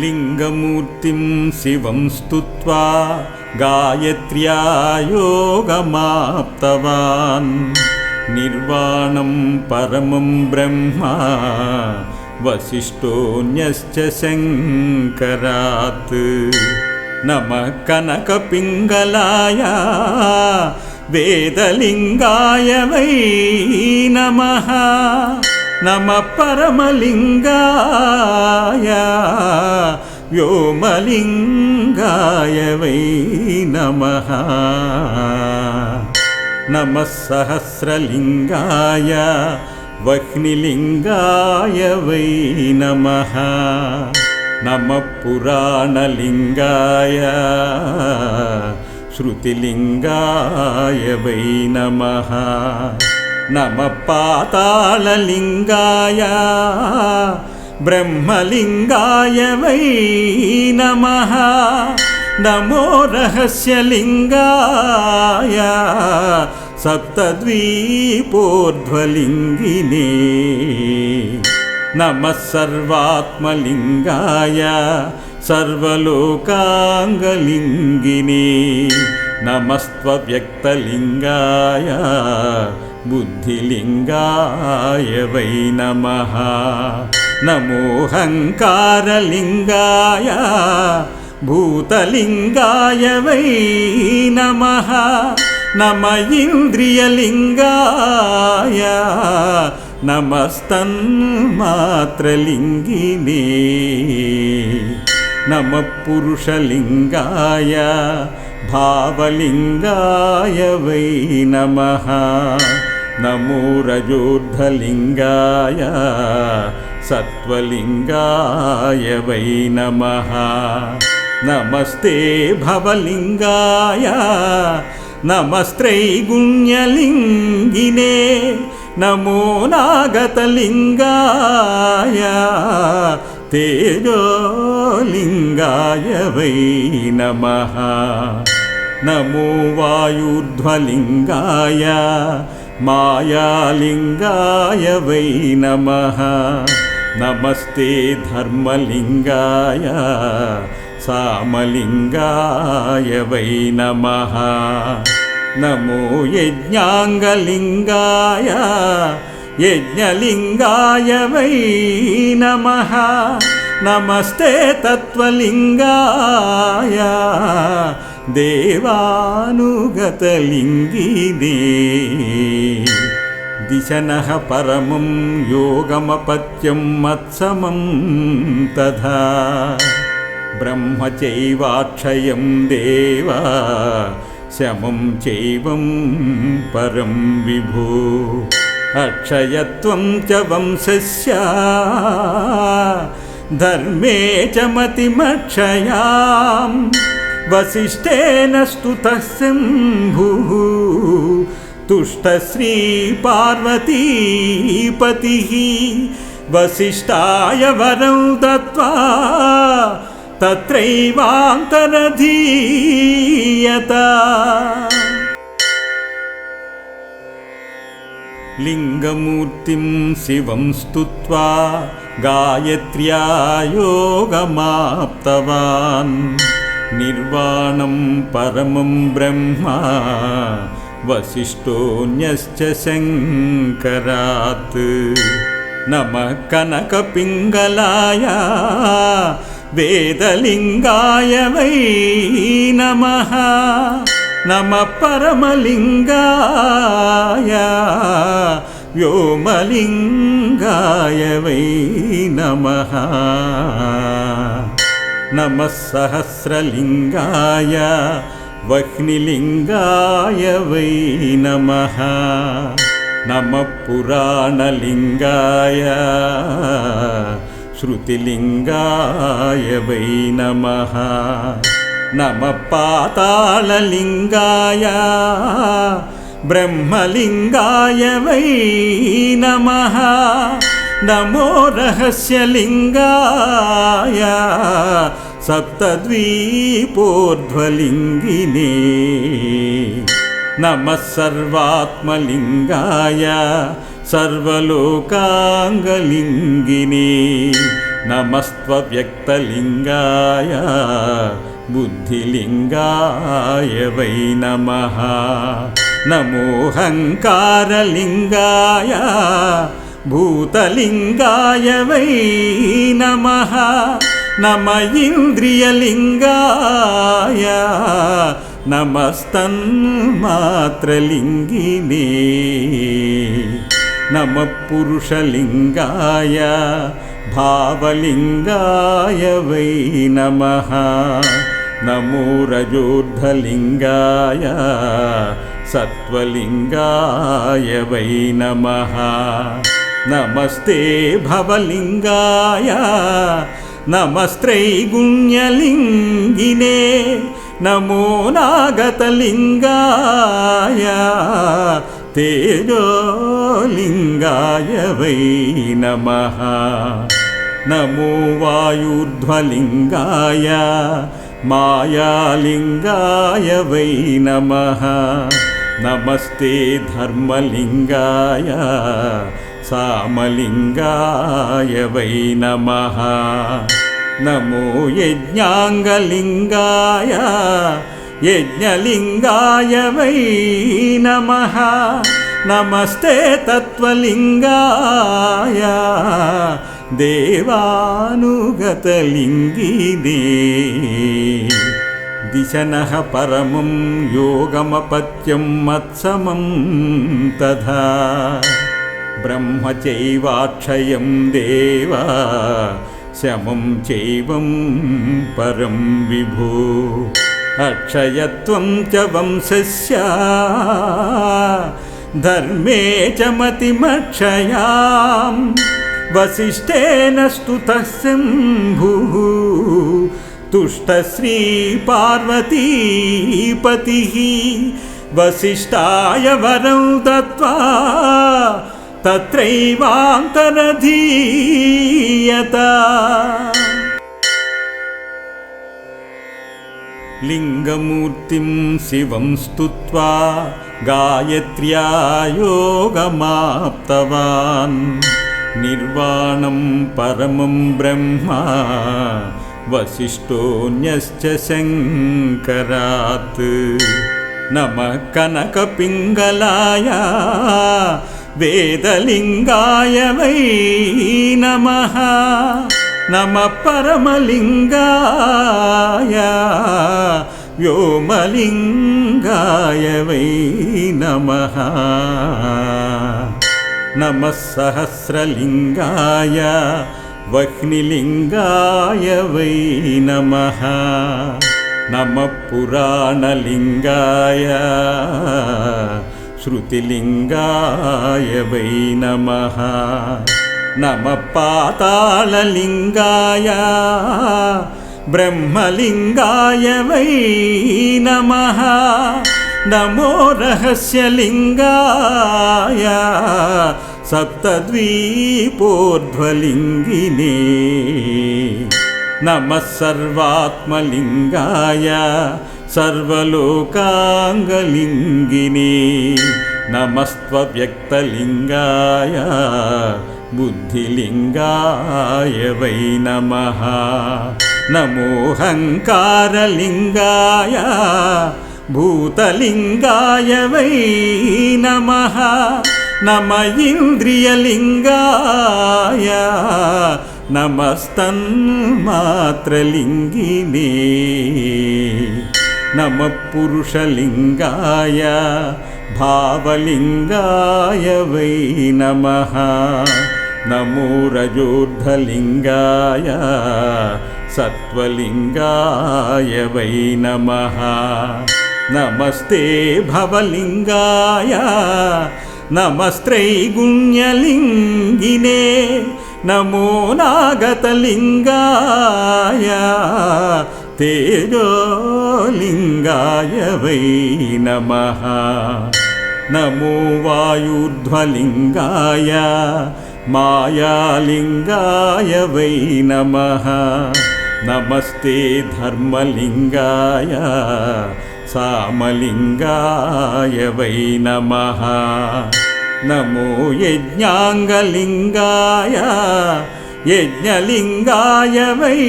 लिङ्गमूर्तिं शिवं स्तुत्वा गायत्र्या योगमाप्तवान् निर्वाणं परमं ब्रह्मा वसिष्ठोऽन्यश्च शङ्करात् नमः कनकपिङ्गलाय वेदलिङ्गाय वै नमः నమ పరమలింగాయ వ్యోమలింగాయ వై నమ. నమ సహస్రలింగాయ వహ్నిలింగాయ వై నమ. నమ పురాణలింగాయ శృతిలింగాయ వై నమ. నమ పాతాళలింగాయ బ్రహ్మలింగాయ వై నమ. నమో రహస్యలింగాయ సప్తద్వీపోర్ధ్వలింగినే. నమ సర్వాత్మలింగాయ సర్వలోకాంగలింగినే. నమస్త్వవ్యక్తలింగాయ బుద్ధిలింగాయ వై నమ నమోహంకారలింగాయ భూతలింగాయ వై నమ నమ ఇంద్రియలింగాయ నమస్తన్మాత్రలింగినే. నమ పురుషలింగాయ భావలింగాయ వై నమ నమో రజోర్ధలింగాయ సత్వలింగాయ వై నమ. నమస్తే భవలింగాయ నమస్త్రైగుణ్యలింగినే నమో నాగతలింగాయ తేజోలింగాయ వై నమ. నమో వాయుర్ధ్వలింగాయ మాయాలింగాయ వై నమ. నమస్తే ధర్మలింగాయ సామలింగాయ వై నమ. నమో యజ్ఞాంగలింగాయ యజ్ఞలింగాయ వై నమ. నమస్తే తత్వలింగాయ దేవానుగతలింగినే. దిశన పరమం యోగమపత్యం మత్సమం తథా. బ్రహ్మ చైవాక్షయం దేవా శమం చైవం పరం విభో. అక్షయత్వం చ వంశస్య ధర్మే చ మతిమక్షయాం. वसिष्ठेन स्तुतः शम्भुः। तुष्टश्रीपार्वतीपतिः। वसिष्ठाय वरं दत्त्वा तत्रैवान्तरधीयत। लिङ्गमूर्तिं शिवं स्तुत्वा गायत्र्या योगमाप्तवान् निर्वाणं परमं ब्रह्मा वसिष्ठोऽन्यश्च शङ्करात्। नमः कनकपिङ्गलाय वेदलिङ्गाय वै नमः। नमः परमलिङ्गाय व्योमलिङ्गाय वै नमः नमः सहस्रलिङ्गाय वह्निलिङ्गाय वै नमः नमः पुराणलिङ्गाय श्रुतिलिङ्गाय वै नमः नमः पाताललिङ्गाय ब्रह्मलिङ्गाय वै नमः नमो रहस्यलिङ्गाय सप्तद्वीपोर्ध्वलिङ्गिने नमः सर्वात्मलिङ्गाय सर्वलोकाङ्गलिङ्गिने नमस्त्वव्यक्तलिङ्गाय बुद्धिलिङ्गाय वै नमः नमोऽहङ्कारलिङ्गाय భూతలింగాయ వై నమ నమ ఇంద్రియలింగాయ నమస్తన్మాత్రలింగినే. నమ పురుషలింగాయ భావలింగాయ వై నమ నమో రజోర్ధలింగాయ సత్వలింగాయ వై నమ. నమస్తే భవలింగాయ నమస్త్రై గుణ్యలింగినే నమో నాగతలింగాయ తేజోలింగాయ వై నమ. నమో వాయుర్ధ్వలింగాయ మాయాలింగాయ వై నమ. నమస్తే ధర్మలింగాయ సామలింగాయ వై నమ నమో యజ్ఞాంగలింగాయ యజ్ఞలింగాయ వై నమ నమస్తే తత్వలింగాయ దేవానుగతలింగినే. దిశనః పరమం యోగమపత్యం మత్సమం తథా. ब्रह्म चैवाक्षयं देव शमं चैवं परं विभो। अक्षयत्वं च वंशस्य धर्मे च मतिमक्षयां वसिष्ठेन स्तुतः शम्भुः। तुष्टश्रीपार्वतीपतिः वसिष्ठाय वरं दत्त्वा तत्रैवान्तरधीयत। लिङ्गमूर्तिं शिवं स्तुत्वा गायत्र्या योगमाप्तवान् निर्वाणं परमं ब्रह्मा वसिष्ठोऽन्यश्च शङ्करात्। नमः कनकपिङ्गलाय వేదలింగాయ వై నమ నమ పరమలింగాయ. వ్యోమలింగాయ వై నమ నమ సహస్రలింగాయ. వహ్నిలింగాయ వై నమ నమ పురాణలింగాయ. శ్రుతిలింగాయ వై నమ నమ పాతాళలింగాయ బ్రహ్మలింగాయ వై నమ నమో రహస్యలింగాయ సప్తద్వీపోర్ధ్వలింగినే. నమ సర్వాత్మలింగాయ सर्वलोकाङ्गलिङ्गिने नमस्त्वव्यक्तलिङ्गाय बुद्धिलिङ्गाय वै नमः नमोऽहङ्कारलिङ्गाय भूतलिङ्गाय वै नमः नम इन्द्रियलिङ्गाय नमस्तन्मात्रलिङ्गिने नमः पुरुषलिङ्गाय भावलिङ्गाय वै नमः नमो रजोर्धलिङ्गाय सत्त्वलिङ्गाय वै नमः नमस्ते भवलिङ्गाय नमस्त्रैगुण्यलिङ्गिने नमो नागतलिङ्गाय तेजोलिङ्गाय वै नमः नमो वायुर्ध्वलिङ्गाय मायालिङ्गाय वै नमः नमस्ते धर्मलिङ्गाय सामलिङ्गाय वै नमः नमो यज्ञाङ्गलिङ्गाय యజ్ఞలింగాయ వై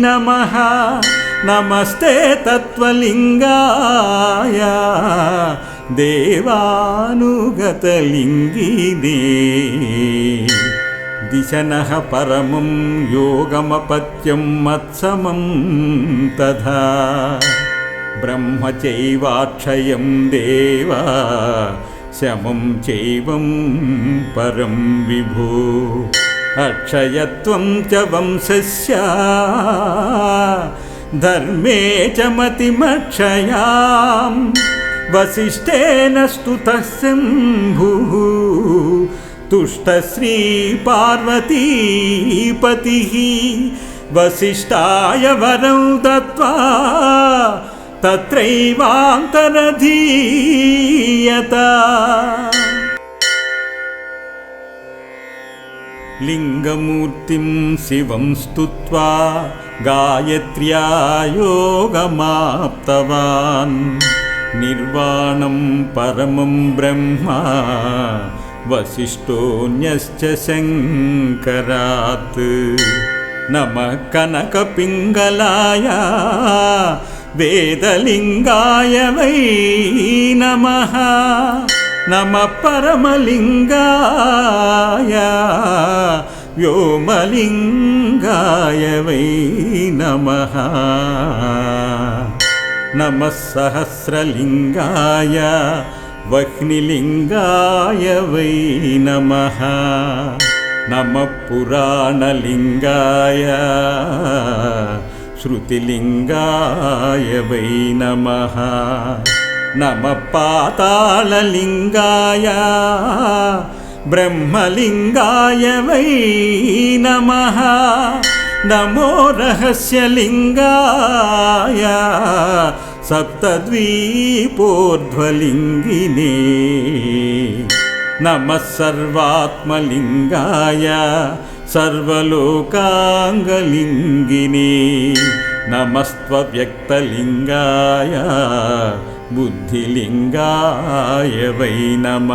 నమ నమస్తే తత్వలింగాయ. దేవానుగతలింగినే. దిశనః పరమం యోగమపత్యం మత్సమం తథా. బ్రహ్మ చైవాక్షయం దేవా. శమం చైవం పరం విభో. अक्षयत्वं च वंशस्य। धर्मे च मतिमक्षयां वसिष्ठेन स्तुतः शम्भुः। तुष्टश्रीपार्वतीपतिः। वसिष्ठाय वरं दत्त्वा तत्रैवान्तरधीयता लिङ्गमूर्तिं शिवं स्तुत्वा गायत्र्या योगमाप्तवान् निर्वाणं परमं ब्रह्म वसिष्ठोऽन्यश्च शङ्करात् नमः कनकपिङ्गलाय वेदलिङ्गाय वै नमः నమ పరమలింగాయ వ్యోమలింగాయ వై నమ. నమ సహస్రలింగాయ వహ్నిలింగాయ వై నమ. నమ పురాణలింగాయ శృతిలింగాయ వై నమ. నమ పాతాళలింగాయ బ్రహ్మలింగాయ వై నమ. నమో రహస్యలింగాయ సప్తద్వీపోర్ధ్వలింగినే. నమ సర్వాత్మలింగాయ సర్వలోకాంగలింగినే. నమస్త్వవ్యక్తలింగాయ బుద్ధిలింగాయ వై నమ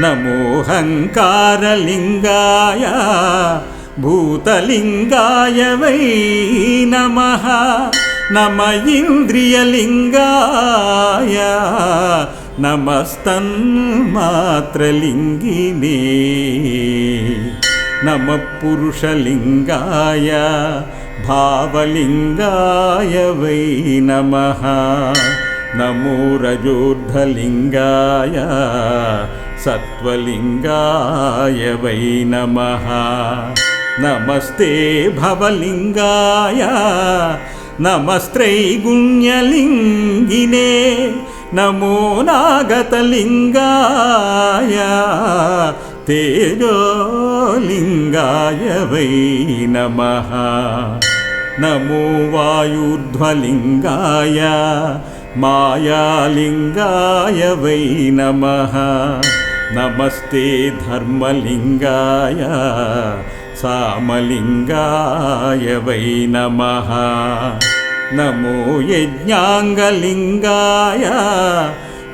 నమోహంకారలింగాయ భూతలింగాయ వై నమ నమ ఇంద్రియలింగాయ నమస్తన్మాత్రలింగినే. నమ పురుషలింగాయ భావలింగాయ వై నమ నమో రజోర్ధలింగాయ సత్వలింగాయ వై నమ. నమస్తే భవలింగాయ నమస్త్రైగుణ్యలింగినే నమో నాగతలింగాయ తేజోలింగాయ వై నమ. నమో వాయుర్ధ్వలింగాయ మాయాలింగాయ వై నమ. నమస్తే ధర్మలింగాయ సామలింగాయ వై నమ. నమో యజ్ఞాంగలింగాయ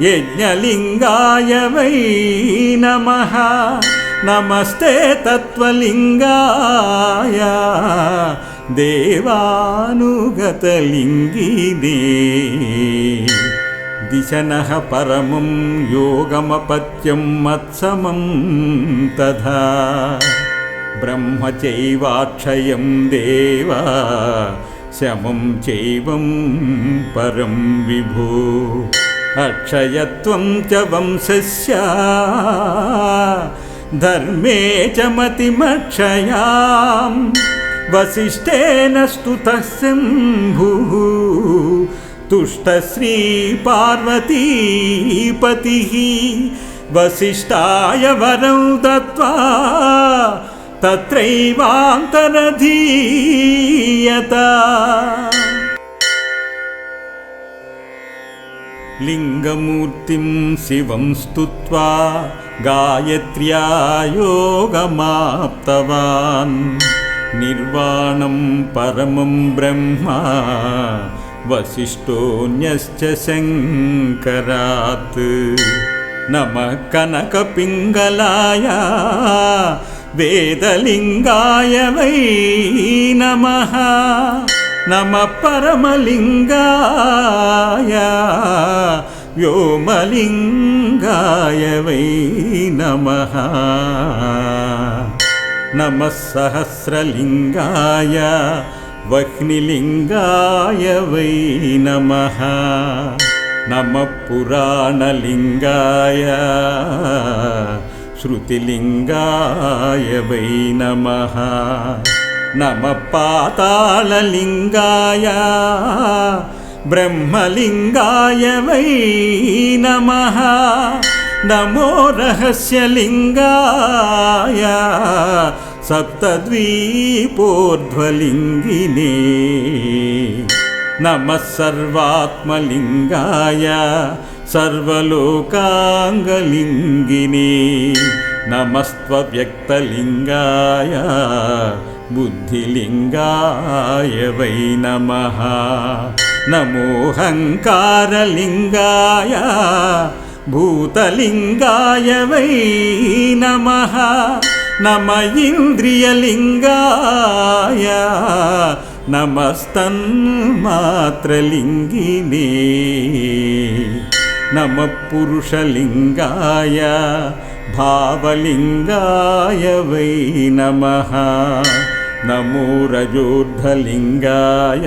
యజ్ఞలింగాయ వై నమ. నమస్తే తత్వలింగాయ देवानुगतलिङ्गिने दिशनः परमं योगमपत्यं मत्समं तथा ब्रह्म चैवाक्षयं देवा शमं चैवं परं विभो अक्षयत्वं च वंशस्य धर्मे च मतिमक्षयां वसिष्ठेन स्तुतः शम्भुः। तुष्टश्रीपार्वतीपतिः। वसिष्ठाय वरं दत्त्वा तत्रैवान्तरधीयता। लिङ्गमूर्तिं शिवं स्तुत्वा गायत्र्या योगमाप्तवान् निर्वाणं परमं ब्रह्म वसिष्ठोऽन्यश्च शङ्करात्। नमः कनकपिङ्गलाय वेदलिङ्गाय वै नमः। नमः परमलिङ्गाय व्योमलिङ्गाय वै नमः नमः सहस्रलिङ्गाय वह्निलिङ्गाय वै नमः नमः पुराणलिङ्गाय श्रुतिलिङ्गाय वै नमः नमः पाताललिङ्गाय ब्रह्मलिङ्गाय वै नमः నమో రహస్యలింగాయ సప్తద్వీపోర్ధ్వలింగినే. నమ సర్వాత్మలింగాయ సర్వలోకాంగలింగినే. నమస్త్వ్యక్తలింగాయ బుద్ధిలింగాయ వై నమ. నమోహంకారలింగాయ భూతలింగాయ వై నమ నమ ఇంద్రియలింగాయ నమస్తన్మాత్రలింగినే నమ పురుషలింగాయ భావలింగాయ వై నమ నమో రజోర్ధలింగాయ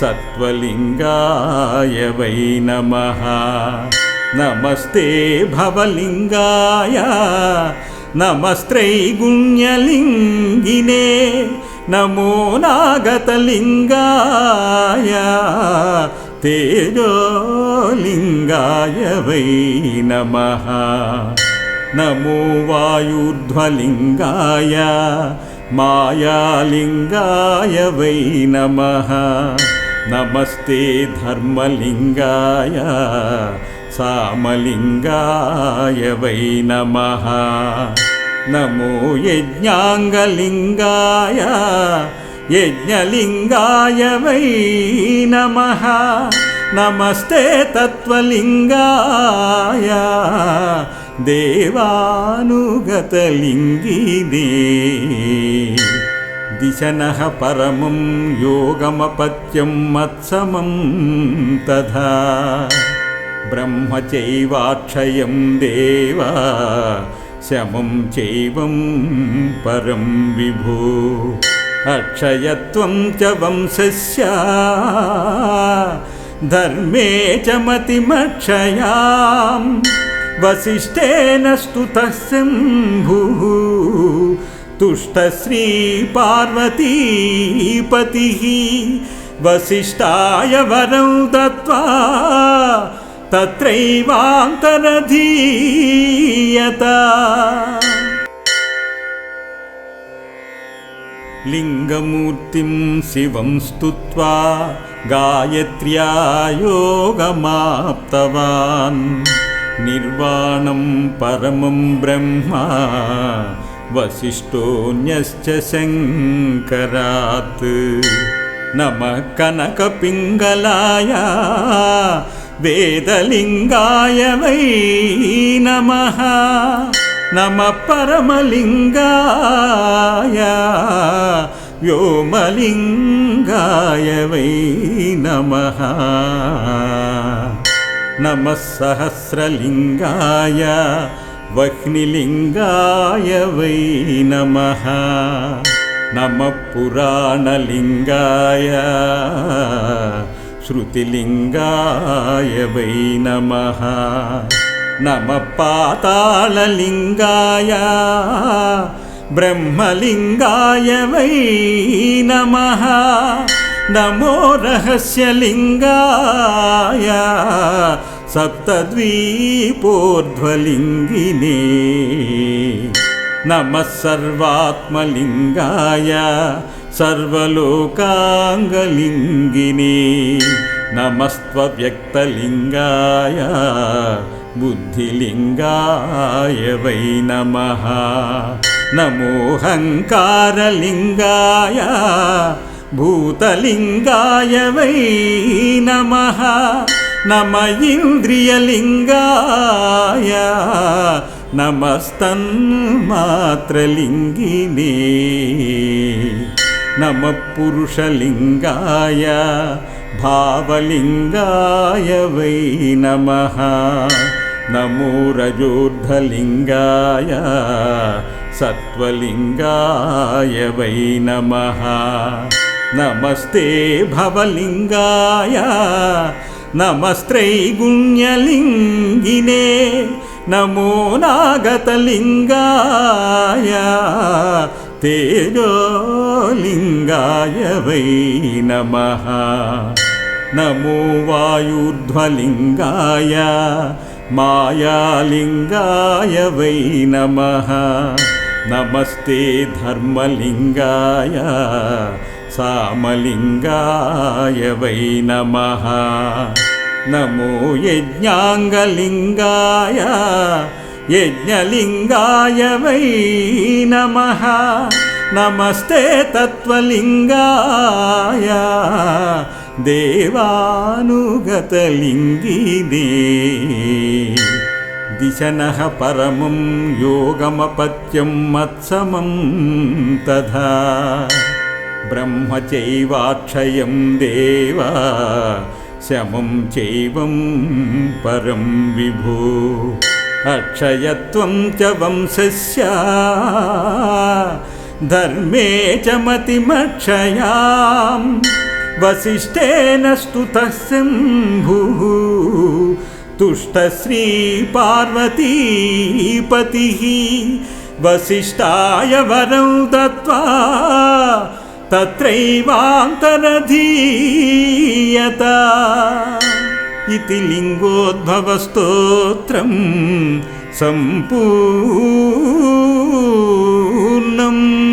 సత్వలింగాయ వై నమ. నమస్తే భవలింగాయ నమస్త్రై గుణ్యలింగినే నమో నాగతలింగాయ తేజోలింగాయ వై నమ. నమో వాయుర్ధ్వలింగాయ మాయాలింగాయ వై నమ. నమస్తే ధర్మలింగాయ సామలింగాయ వై నమ నమో యజ్ఞాంగలింగాయ యజ్ఞలింగాయ వై నమ నమస్తే తత్వలింగాయ దేవానుగతలింగినే. దిశనః పరమం యోగమపత్యం మత్సమం తథా. ब्रह्म चैवाक्षयं देव शमं चैवं परं विभो। अक्षयत्वं च वंशस्य धर्मे च मतिमक्षयाम् वसिष्ठेन स्तुतः शम्भुः। तुष्टश्रीपार्वतीपतिः वसिष्ठाय वरं दत्त्वा तत्रैवान्तरधीयता। लिङ्गमूर्तिं शिवं स्तुत्वा गायत्र्या योगमाप्तवान् निर्वाणं परमं ब्रह्मा वसिष्ठोऽन्यश्च शङ्करात्। नमः कनकपिङ्गलाय వేదలింగాయవై నమ నమ పరమలింగాయ వ్యోమలింగాయవై నమ నమ సహస్రలింగాయ వహ్నిలింగాయ వై నమ నమ పురాణలింగాయ శృతిలింగాయ వై నమ నమ పాతాళలింగాయ. బ్రహ్మలింగాయ వై నమ నమో రహస్యలింగాయ. సప్తద్వీపోర్ధ్వలింగినే. నమ సర్వాత్మలింగాయ. సర్వలోకాంగలింగిని నమస్త్వ్యక్తలింగాయ బుద్ధిలింగాయ వై నమ. నమోహంకారలింగాయ భూతలింగాయ వై నమ. నమ ఇంద్రియలింగాయ నమస్తన్మాత్రలింగినే. नमः पुरुषलिङ्गाय भावलिङ्गाय वै नमः नमो रजोर्धलिङ्गाय सत्त्वलिङ्गाय वै नमः नमस्ते भवलिङ्गाय नमस्त्रैगुण्यलिङ्गिने नमो नागतलिङ्गाय तेजो నమో వై నమ నమో వాయుర్ధ్వలింగాయ మాయాలింగాయ వై నమ నమస్తే ధర్మలింగాయ సామలింగాయ వై నమ నమో యజ్ఞాంగలింగాయ యజ్ఞలింగాయ వై నమ నమస్తే తత్వలింగాయ. దేవానుగతలింగినే. దిశనః పరమం యోగమపత్యం మత్సమం తథా. బ్రహ్మ చైవాక్షయం దేవా శమం చైవం పరం విభో. అక్షయత్వం చ వంశస్య. धर्मे च मतिमक्षयां वसिष्ठेन स्तुतः तस्यम्भू तुष्टश्रीपार्वतीपतिः वसिष्ठाय वरं दत्त्वा तत्रैवान्तरधीयत। इति लिङ्गोद्भवस्तोत्रं सम्पूर्णम्।